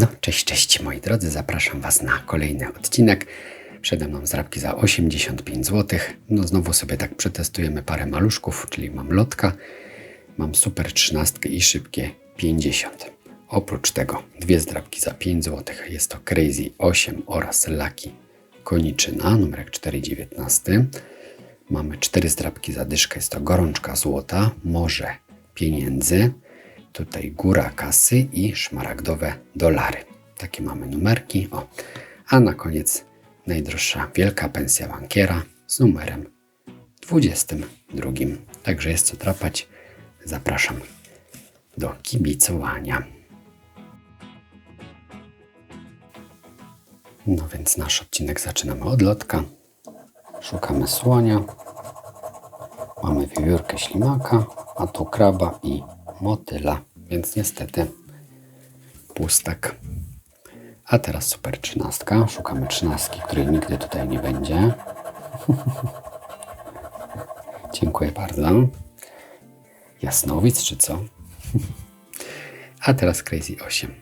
No, cześć, cześć moi drodzy, zapraszam Was na kolejny odcinek. Przede mną zrabki za 85 zł. No znowu sobie tak przetestujemy parę maluszków, czyli mam lotka, mam super 13 i szybkie 50. Oprócz tego dwie zdrabki za 5 zł. Jest to Crazy 8 oraz Lucky Koniczyna, numerek 419. Mamy cztery zdrabki za dyszkę, jest to gorączka złota, morze pieniędzy, tutaj góra kasy i szmaragdowe dolary. Takie mamy numerki. O. A na koniec najdroższa wielka pensja bankiera z numerem 22. Także jest co trapać. Zapraszam do kibicowania. No więc nasz odcinek zaczynamy od lotka. Szukamy słonia. Mamy wiewiórkę ślimaka, a tu kraba i motyla, więc niestety pustak. A teraz super trzynastka. Szukamy trzynastki, której nigdy tutaj nie będzie. Dziękuję bardzo. Jasnowic czy co? A teraz Crazy 8.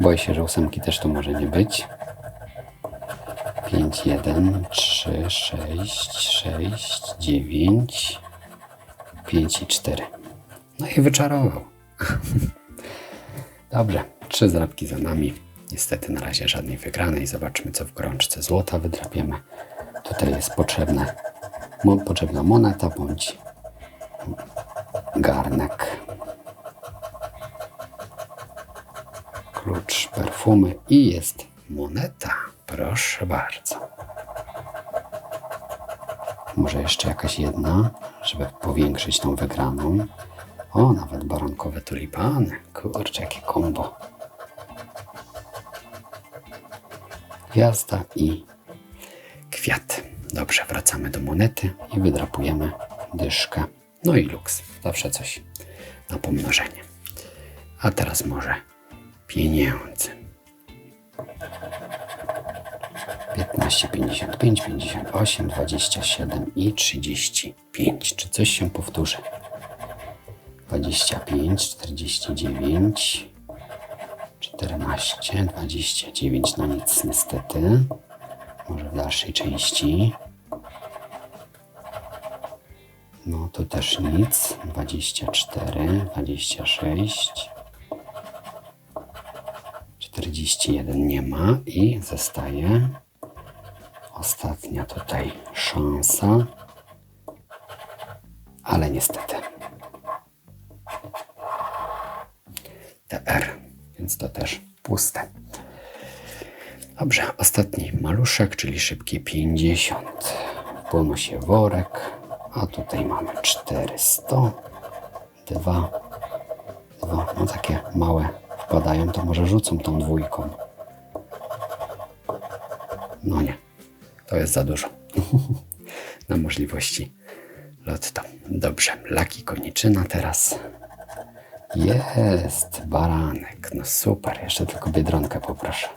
Boję się, że ósemki też tu może nie być. 5, 1, 3, 6, 6, 9, 5 i 4. No i wyczarował. Dobrze, trzy zdrabki za nami. Niestety na razie żadnej wygranej. Zobaczmy, co w gorączce złota wydrapiemy. Tutaj jest potrzebne, mo, potrzebna moneta bądź garnek. Klucz, perfumy i jest moneta. Proszę bardzo. Może jeszcze jakaś jedna, żeby powiększyć tą wygraną. O, nawet barankowe tulipany. Kurczę, jakie kombo. Gwiazda i kwiat. Dobrze, wracamy do monety i wydrapujemy dyszkę. No i luks. Zawsze coś na pomnożenie. A teraz może pieniądze. 15, 55, 58, 27 i 35. Czy coś się powtórzy? 25, 49, 14, 29. No nic, niestety. Może w dalszej części. No to też nic. 24, 26, 41 nie ma i zostaje ostatnia tutaj szansa. Ale niestety. TR, więc to też puste. Dobrze, ostatni maluszek, czyli szybkie 50. W bonusie worek, a tutaj mamy 400, 2, 2, no takie małe wpadają, to może rzucą tą dwójką. No nie, to jest za dużo na możliwości lotto. Dobrze, laki koniczyna teraz. Jest baranek, no super, jeszcze tylko biedronkę poproszę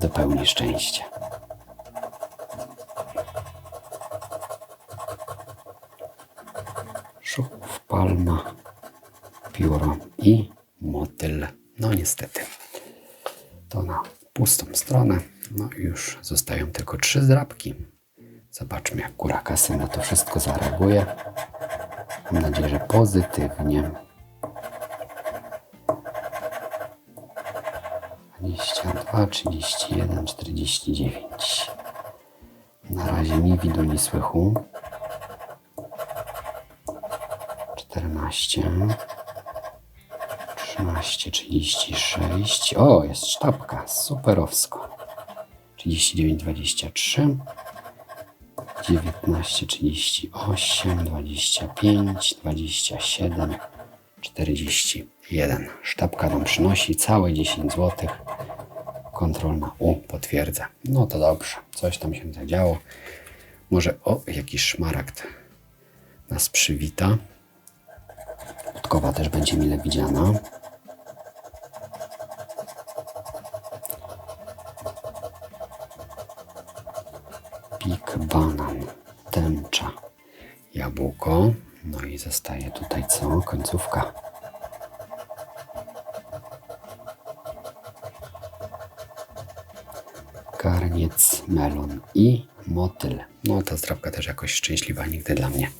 do pełni szczęścia. Żółw, palma, pióro i motyl. No niestety, to na pustą stronę. No już zostają tylko trzy zdrabki. Zobaczmy, jak góra kasy na to wszystko zareaguje. Mam nadzieję, że pozytywnie. 22, 31, 49. Na razie nie widu, ni słychu. 14, 13, 36. O, jest sztabka. Superowsko. 39, 23. 19, 38, 25, 27, 41. Sztabka nam przynosi całe 10 zł. Kontrolna U potwierdza. No to dobrze, coś tam się zadziało. Może o, jakiś szmaragd nas przywita. Podkowa też będzie mile widziana. tropik, banan, tęcza, jabłko. No i zostaje tutaj co? Końcówka. Garniec, melon i motyl. No ta zdrowka też jakoś szczęśliwa nigdy dla mnie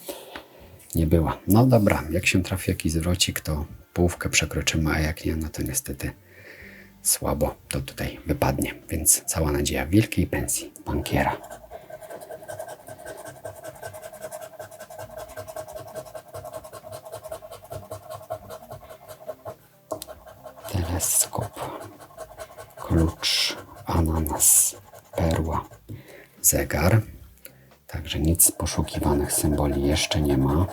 nie była. No dobra, jak się trafi jakiś zwrocik, to połówkę przekroczymy, a jak nie, no to niestety słabo to tutaj wypadnie. Więc cała nadzieja wielkiej pensji bankiera. Teleskop, klucz, ananas, perła, zegar. Także nic poszukiwanych symboli jeszcze nie ma.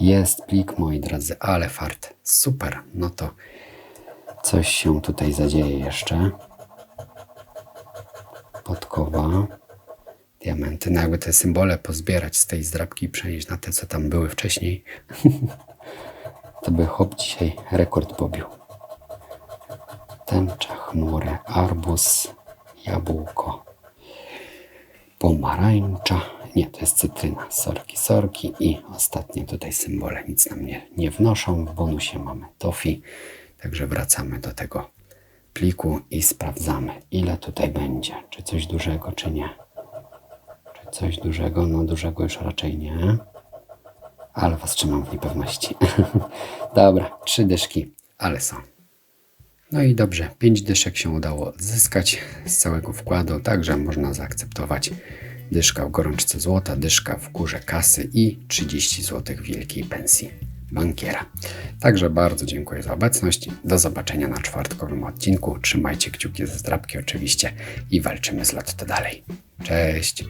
Jest plik, moi drodzy, ale fart. Super. No to coś się tutaj zadzieje jeszcze. Podkowa. Diamenty. No jakby te symbole pozbierać z tej zdrabki i przenieść na te, co tam były wcześniej, to by hop dzisiaj rekord pobił. Tęcza, chmury, arbuz, jabłko, pomarańcza. Nie, to jest cytryna, sorki, sorki i ostatnie tutaj symbole nic nam nie, nie wnoszą. W bonusie mamy tofi, także wracamy do tego pliku i sprawdzamy, ile tutaj będzie. Czy coś dużego, czy nie. Czy coś dużego? No dużego już raczej nie. Ale was trzymam w niepewności. Dobra, trzy dyszki, ale są. No i dobrze, 5 dyszek się udało odzyskać z całego wkładu, także można zaakceptować dyszka w gorączce złota, dyszka w górze kasy i 30 zł wielkiej pensji bankiera. Także bardzo dziękuję za obecność. Do zobaczenia na czwartkowym odcinku. Trzymajcie kciuki ze zdrabki oczywiście i walczymy z lotto dalej. Cześć!